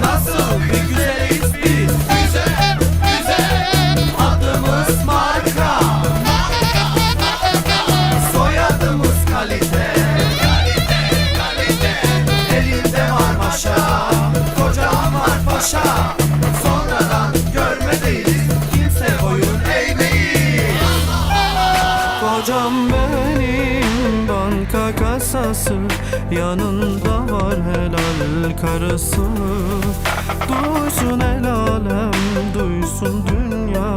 Nasıl bir güzeliz biz? Güzel güzel. Adımız marka. Soyadımız kalite. Kalite kalite. Elinde marmaşa. Koca marmaşa Sonradan görmedeyiz Kimse boyun eğmeyiz. Kocam benim banka kasası. Yanında güzel karısı. Duysun el alem, duysun dünya.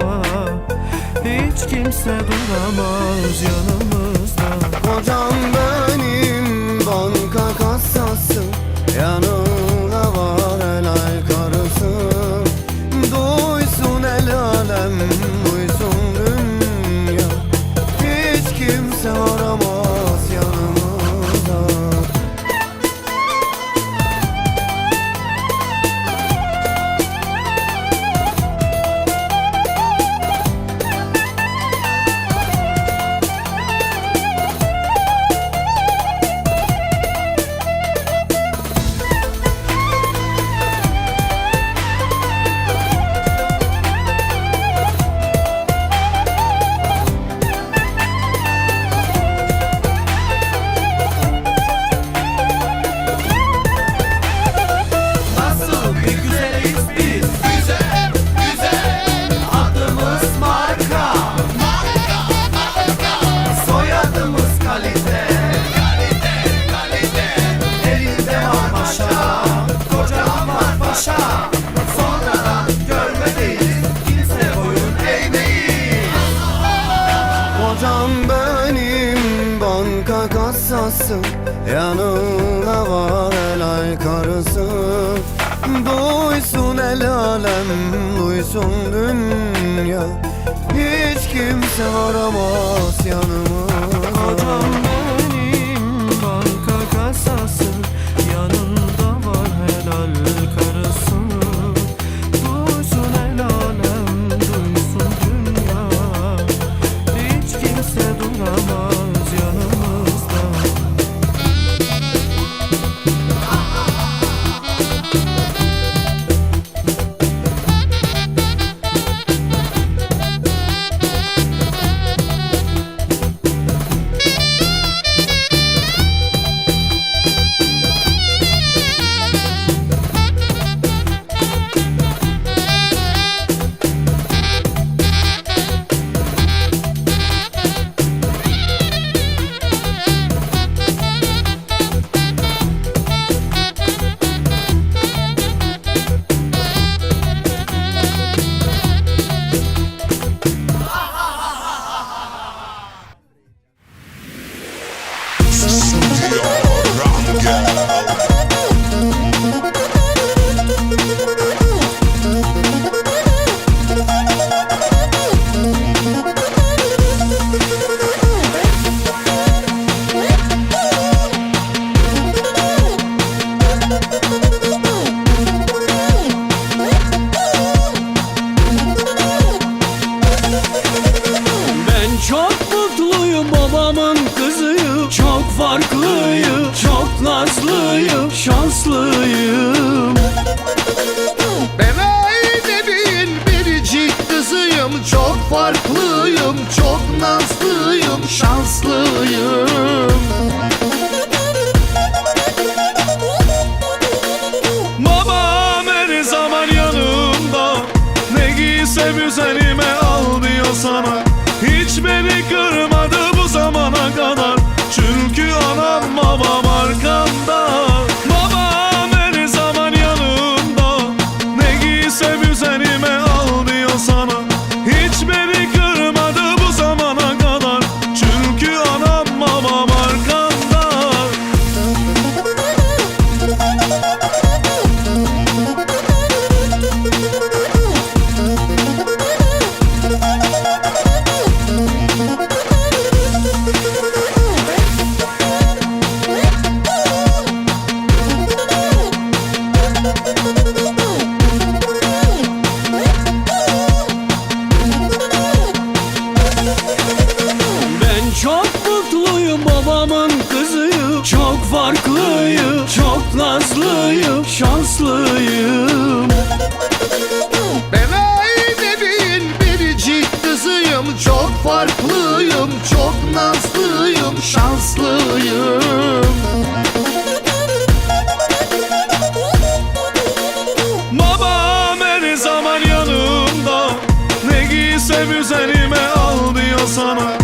Hiç kimse duramaz yanımızda. Kocam benim banka kasası yanımda duysun Duysun el alem Duysun dünya. Hiç kimse varamaz yanıma Adam güzeli mama.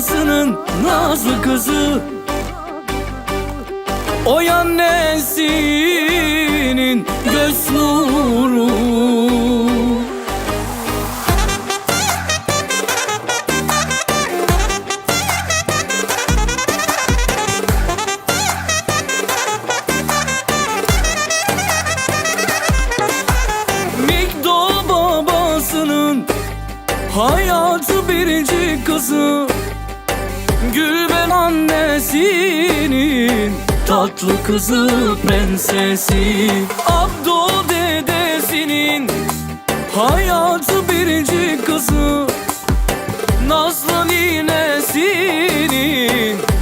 babasının nazlı kızı. Oy annesinin göz nuru. tatlı kızı prensesi Abdo dedesinin hayatı biricik kızı Nazlı ninesinin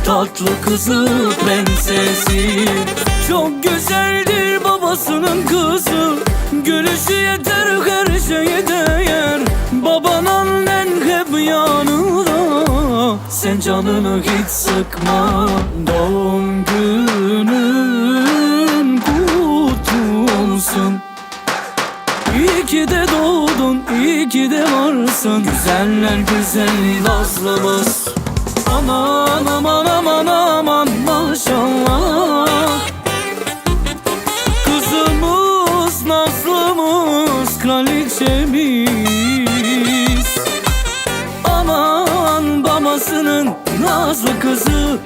tatlı kızı prensesi. Çok güzeldir babasının kızı Gülüşü yeter her şeye değer. Baban annen hep yanında Sen canını hiç sıkma Doğru olsun Güzeller güzeli nazlamaz Aman aman aman aman maşallah. Kızımız nazlımız kraliçemiz. Aman babasının nazlı kızı.